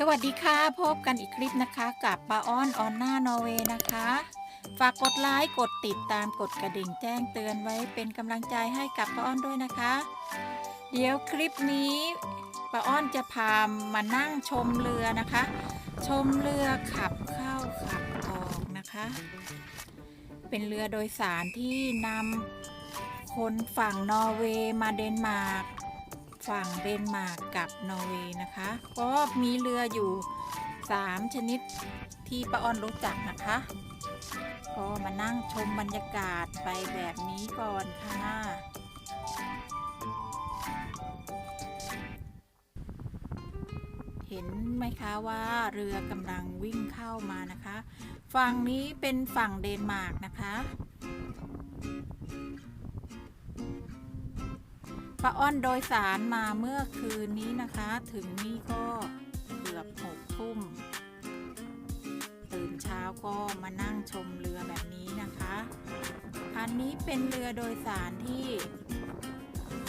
สวัสดีค่ะ พบกันอีกคลิปนะคะ กับป้าอ้อนออนหน้านอร์เวย์นะคะ ฝากกดไลค์กดติดตามกดกระดิ่งแจ้งเตือนไว้เป็นกำลังใจให้กับป้าอ้อนด้วยนะคะ เดี๋ยวคลิปนี้ป้าอ้อนจะพามานั่งชมเรือนะคะ ชมเรือขับเข้าขับออกนะคะ เป็นเรือโดยสารที่นำคนฝั่งนอร์เวย์มาเดนมาร์ก ฝั่งเดนมาร์กกับนอร์เวย์นะคะ ก็มีเรืออยู่ 3 ชนิดที่ป้าอ้อนรู้จักนะคะ ก็มานั่งชมบรรยากาศไปแบบนี้ก่อนค่ะ เห็นไหมคะว่าเรือกำลังวิ่งเข้ามานะคะ ฝั่งนี้เป็นฝั่งเดนมาร์กนะคะ ป้าอ้อนโดยสารมาเมื่อคืนนี้นะคะ ถึงนี่ก็เกือบหกทุ่ม ตื่นเช้าก็มานั่งชมเรือแบบนี้นะคะ อันนี้เป็นเรือโดยสารที่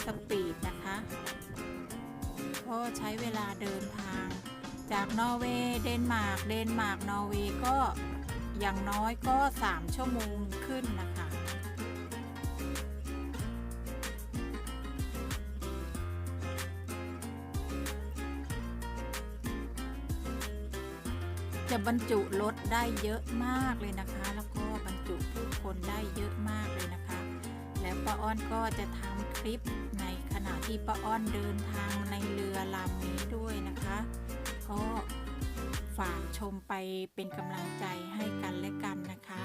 สปีดนะคะ ก็ใช้เวลาเดินทาง จากนอร์เวย์เดนมาร์กเดนมาร์กนอร์เวย์ก็อย่างน้อยก็ 3 ชั่วโมงขึ้นนะคะ จะบรรจุรถได้เยอะมากเลยนะคะ แล้วก็บรรจุผู้คนได้เยอะมากเลยนะคะ แล้วป้าอ้อนก็จะทำคลิปในขณะที่ป้าอ้อนเดินทางในเรือลำนี้ด้วยนะคะก็ฝากชมไปเป็นกำลังใจให้กันและกันนะคะ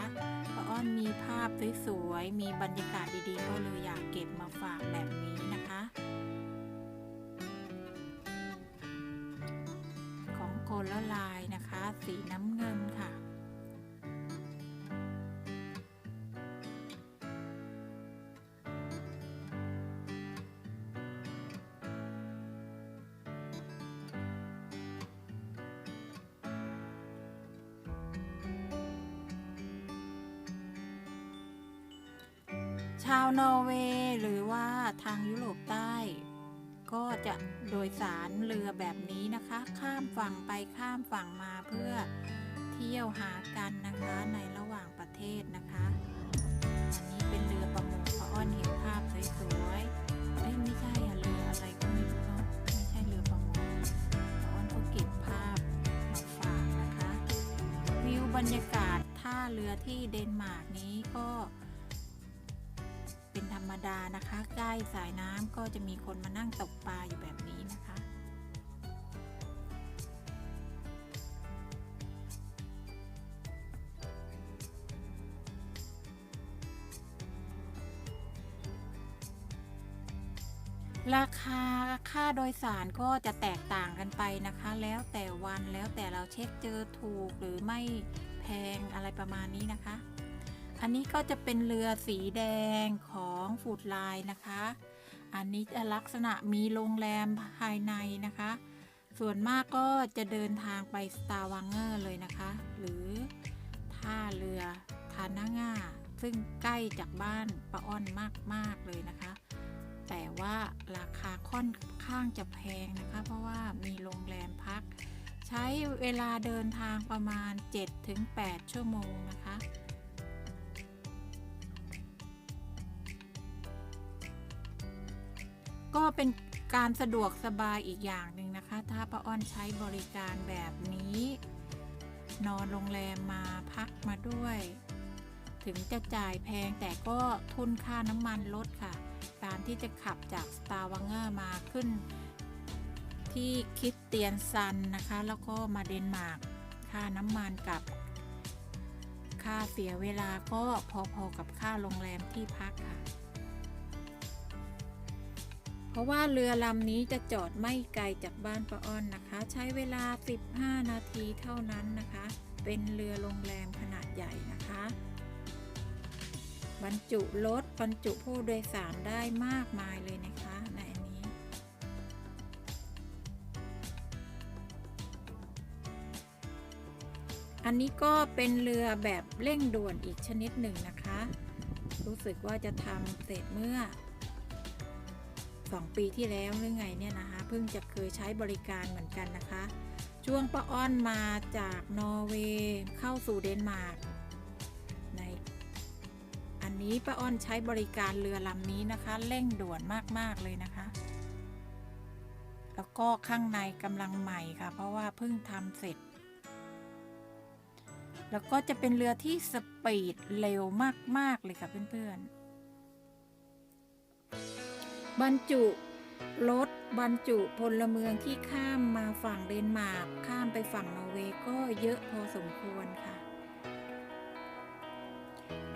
ป้าอ้อนมีภาพสวยๆมีบรรยากาศดีๆ ก็เลยอยากเก็บมาฝากแบบนี้นะคะของโคลาลายนะคะ สีน้ำเงินค่ะ ชาวนอร์เวย์หรือว่าทางยุโรปใต้ ก็จะโดยสารเรือแบบนี้นะคะ ข้ามฝั่งไปข้ามฝั่งมาเพื่อเที่ยวหากันนะคะในระหว่างประเทศนะคะอันนี้เป็นเรือประมงพระอ้อนเห็นภาพสวยๆเอ้ยไม่ใช่อะเรืออะไรก็ไม่รู้เนาะไม่ใช่เรือประมงพระอ้อนก็เก็บภาพมาฝากนะคะ วิวบรรยากาศท่าเรือที่เดนมาร์กนี้ก็ รรมดานะคะ ใกล้สายน้ำก็จะมีคนมานั่งตกปลาอยู่แบบนี้นะคะราคาค่าโดยสารก็จะแตกต่างกันไปนะคะ แล้วแต่วันแล้วแต่เราเช็คเจอถูกหรือไม่แพงอะไรประมาณนี้นะคะ อันนี้ก็จะเป็นเรือสีแดงของฟูดไลน์นะคะ อันนี้จะลักษณะมีโรงแรมภายในนะคะ ส่วนมากก็จะเดินทางไปสตาร์วังเกอร์เลยนะคะ หรือท่าเรือทานาง่าซึ่งใกล้จากบ้านป้าอ้อนมาก ๆ เลยนะคะ แต่ว่าราคาค่อนข้างจะแพงนะคะ เพราะว่ามีโรงแรมพัก ใช้เวลาเดินทางประมาณ 7-8 ชั่วโมงนะคะ ก็เป็นการสะดวกสบายอีกอย่างหนึ่งนะคะ ถ้าป้าอ้อนใช้บริการแบบนี้ นอนโรงแรมมาพักมาด้วย ถึงจะจ่ายแพงแต่ก็ทุนค่าน้ำมันลดค่ะ การที่จะขับจากสตาร์วังเกอร์มาขึ้น ที่คิสเตียนซันนะคะ แล้วก็มาเดนมาร์กค่าน้ำมันกับ ค่าเสียเวลาก็พอๆกับค่าโรงแรมที่พักค่ะ ราะว่าเรือลำนี้จะจอดไม่ไกลจากบ้านป้าอ้อนนะคะ ใช้เวลา 15 นาทีเท่านั้นนะคะ เป็นเรือโรงแรมขนาดใหญ่นะคะ บรรจุรถบรรจุผู้โดยสารได้มากมายเลยนะคะในอันนี้ อันนี้ก็เป็นเรือแบบเร่งด่วนอีกชนิดหนึ่งนะคะ รู้สึกว่าจะทำเสร็จเมื่อ 2 ปีที่แล้วหรือไงเนี่ยนะคะ เพิ่งจะเคยใช้บริการเหมือนกันนะคะ ช่วงป้าอ้อนมาจากนอร์เวย์เข้าสู่เดนมาร์กในอันนี้ป้าอ้อนใช้บริการเรือลำนี้นะคะเร่งด่วนมากๆเลยนะคะ แล้วก็ข้างในกำลังใหม่ค่ะ เพราะว่าเพิ่งทำเสร็จแล้วก็จะเป็นเรือที่สปีดเร็วมาก ๆ เลยค่ะเพื่อน ๆ บรรจุรถบรรจุพลเมืองที่ข้ามมาฝั่งเดนมาร์กข้ามไปฝั่งนอร์เวย์ก็เยอะพอสมควรค่ะ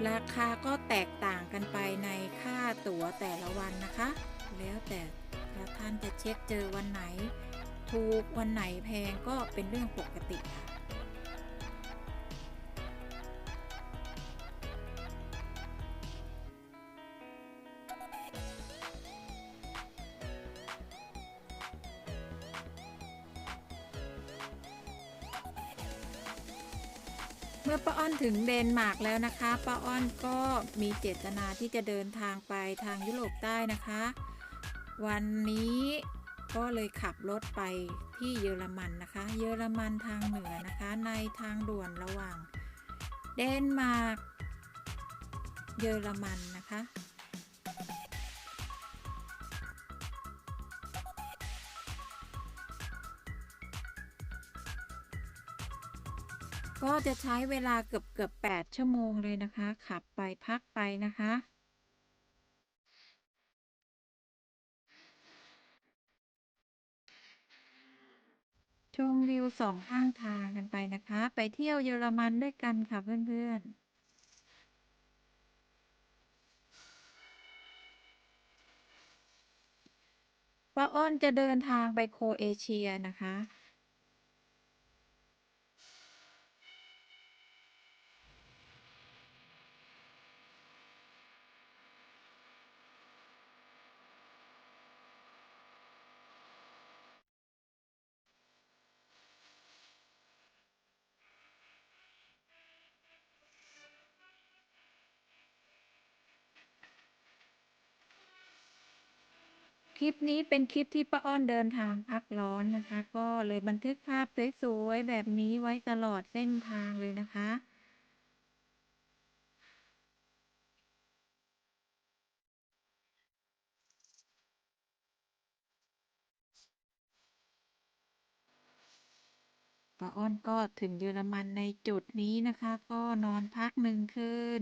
ราคาก็แตกต่างกันไปในค่าตั๋วแต่ละวันนะคะ แล้วแต่ละท่านจะเช็คเจอวันไหน ถูกวันไหนแพงก็เป็นเรื่องปกติค่ะ มื่อป้าอ้อนถึงเดนมาร์กแล้วนะคะป้าอ้อนก็มีเจตนาที่จะเดินทางไปทางยุโรปใต้นะคะ วันนี้ก็เลยขับรถไปที่เยอรมันนะคะ เยอรมันทางเหนือนะคะ ในทางด่วนระหว่าง เดนมาร์กเยอรมันนะคะ จะใช้เวลาเกือบเกือบแปดชั่วโมงเลยนะคะ ขับไปพักไปนะคะ ชมวิวสองข้างทางกันไปนะคะ ไปเที่ยวเยอรมันด้วยกันค่ะเพื่อนๆป้าอ้อนจะเดินทางไปโครเอเชียนะคะ คลิปนี้เป็นคลิปที่ป้าอ้อนเดินทางพักร้อนนะคะ ก็เลยบันทึกภาพสวยๆแบบนี้ไว้ตลอดเส้นทางเลยนะคะ ป้าอ้อนก็ถึงเยอรมันในจุดนี้นะคะ ก็นอนพักหนึ่งคืน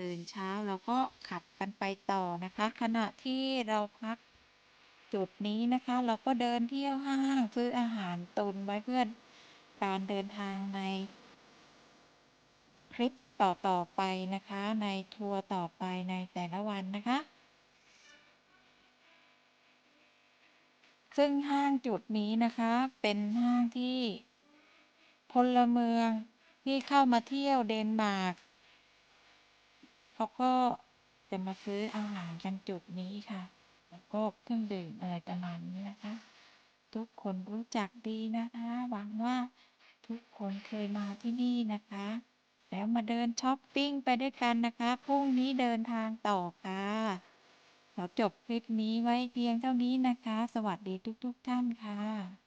ตื่นเช้าเราก็ขับกันไปต่อนะคะ ขณะที่เราพัก จุดนี้นะคะ เราก็เดินเที่ยวห้างซื้ออาหารตุนไว้เพื่อการเดินทางใน คลิปต่อๆไปนะคะ ในทัวร์ต่อไปในแต่ละวันนะคะ ซึ่งห้างจุดนี้นะคะ เป็นห้างที่พลเมืองที่เข้ามาเที่ยวเดนมาร์กเขาก็จะมาซื้ออาหารกันจุดนี้ค่ะ แล้วกเครื่องดื่มอะไรประมาณนี้นะคะ ทุกคนรู้จักดีนะคะ หวังว่าทุกคนเคยมาที่นี่นะคะ แล้วมาเดินช้อปปิ้งไปด้วยกันนะคะพรุ่งนี้เดินทางต่อค่ะเราจบคลิปนี้ไว้เพียงเท่านี้นะคะ สวัสดีทุกๆท่านค่ะ